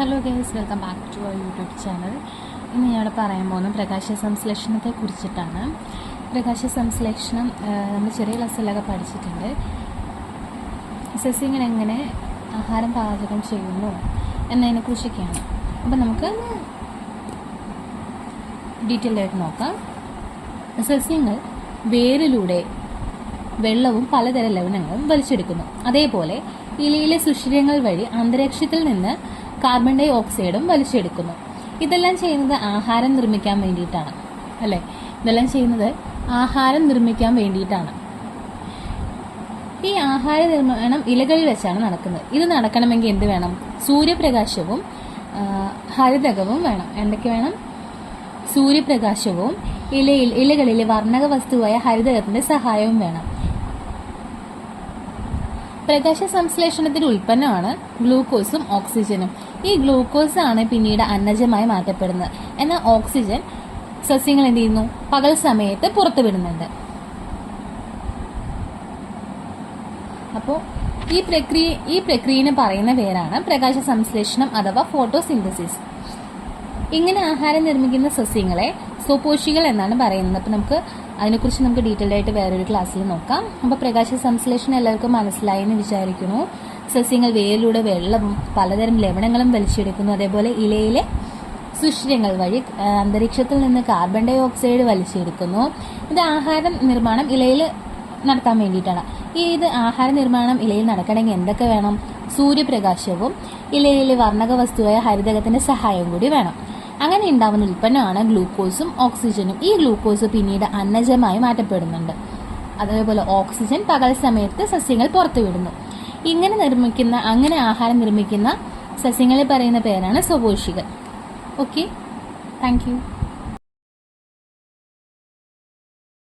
Hello guys welcome back to our YouTube channel ഇന്ന് ഞാൻ പറയാൻ പോകുന്നത് പ്രകാശ സംശ്ലേഷണത്തെ കുറിച്ചിട്ടാണ്. പ്രകാശ സംശ്ലേഷണം നമ്മൾ ചെറിയ ക്ലാസ്സിലൊക്കെ പഠിച്ചിട്ടുണ്ട്. സസ്യങ്ങൾ എങ്ങനെ ആഹാരം പാചകം ചെയ്യുന്നു എന്നതിനെക്കുറിച്ചൊക്കെയാണ് അപ്പം നമുക്ക് ഡീറ്റെയിൽ ആയിട്ട് നോക്കാം. സസ്യങ്ങൾ വേരിലൂടെ വെള്ളവും പലതരം ലവണങ്ങളും വലിച്ചെടുക്കുന്നു. അതേപോലെ ഇലയിലെ സുഷിരങ്ങൾ വഴി അന്തരീക്ഷത്തിൽ നിന്ന് കാർബൺ ഡൈ ഓക്സൈഡും വലിച്ചെടുക്കുന്നു. ഇതെല്ലാം ചെയ്യുന്നത് ആഹാരം നിർമ്മിക്കാൻ വേണ്ടിയിട്ടാണ് അല്ലേ? ഇതെല്ലാം ചെയ്യുന്നത് ആഹാരം നിർമ്മിക്കാൻ വേണ്ടിയിട്ടാണ്. ഈ ആഹാര നിർമ്മാണം ഇലകളിൽ വെച്ചാണ് നടക്കുന്നത്. ഇത് നടക്കണമെങ്കിൽ എന്ത് വേണം? സൂര്യപ്രകാശവും ഹരിതകവും വേണം. എന്തൊക്കെ വേണം? സൂര്യപ്രകാശവും ഇലയിൽ ഇലകളിലെ വർണക വസ്തുവായ ഹരിതകത്തിന്റെ സഹായവും വേണം. പ്രകാശ സംശ്ലേഷണത്തിന്റെ ഉൽപ്പന്നമാണ് ഗ്ലൂക്കോസും ഓക്സിജനും. ഈ ഗ്ലൂക്കോസ് ആണ് പിന്നീട് അന്നജമായി മാറ്റപ്പെടുന്നത്. എന്നാൽ ഓക്സിജൻ സസ്യങ്ങൾ എന്ത് ചെയ്യുന്നു? പകൽ സമയത്ത് പുറത്തുവിടുന്നുണ്ട്. അപ്പോൾ ഈ പ്രക്രിയ ഈ പ്രക്രിയനെ പറയുന്ന പേരാണ് പ്രകാശ സംശ്ലേഷണം അഥവാ ഫോട്ടോസിന്തസിസ്. ഇങ്ങനെ ആഹാരം നിർമ്മിക്കുന്ന സസ്യങ്ങളെ സ്വപോഷികൾ എന്നാണ് പറയുന്നത്. അപ്പോൾ നമുക്ക് അതിനെക്കുറിച്ച് നമുക്ക് ഡീറ്റെയിൽഡ് ആയിട്ട് വേറൊരു ക്ലാസ്സിൽ നോക്കാം. അപ്പോൾ പ്രകാശ സംശ്ലേഷണം എല്ലാവർക്കും മനസ്സിലായി എന്ന് വിചാരിക്കുന്നു. സസ്യങ്ങൾ വേരിലൂടെ വെള്ളം പലതരം ലവണങ്ങളും വലിച്ചെടുക്കുന്നു. അതേപോലെ ഇലയിലെ സുഷിരങ്ങൾ വഴി അന്തരീക്ഷത്തിൽ നിന്ന് കാർബൺ ഡൈ ഓക്സൈഡ് വലിച്ചെടുക്കുന്നു. ഇത് ആഹാരം നിർമ്മാണം ഇലയിൽ നടത്താൻ വേണ്ടിയിട്ടാണ്. ഈ ഇത് ആഹാര നിർമ്മാണം ഇലയിൽ നടക്കണമെങ്കിൽ എന്തൊക്കെ വേണം? സൂര്യപ്രകാശവും ഇലയിലെ വർണക വസ്തുവായ ഹരിതകത്തിന്റെ സഹായവും കൂടി വേണം. അങ്ങനെ ഉണ്ടാവുന്ന ഉൽപ്പന്നമാണ് ഗ്ലൂക്കോസും ഓക്സിജനും. ഈ ഗ്ലൂക്കോസ് പിന്നീട് അന്നജമായി മാറ്റപ്പെടുന്നുണ്ട്. അതേപോലെ ഓക്സിജൻ പകൽ സമയത്ത് സസ്യങ്ങൾ പുറത്തുവിടുന്നു. ഇങ്ങനെ നിർമ്മിക്കുന്ന അങ്ങനെ ആഹാരം നിർമ്മിക്കുന്ന സസ്യങ്ങളെ പറയുന്ന പേരാണ് സ്വപോഷികൾ ഓക്കെ താങ്ക്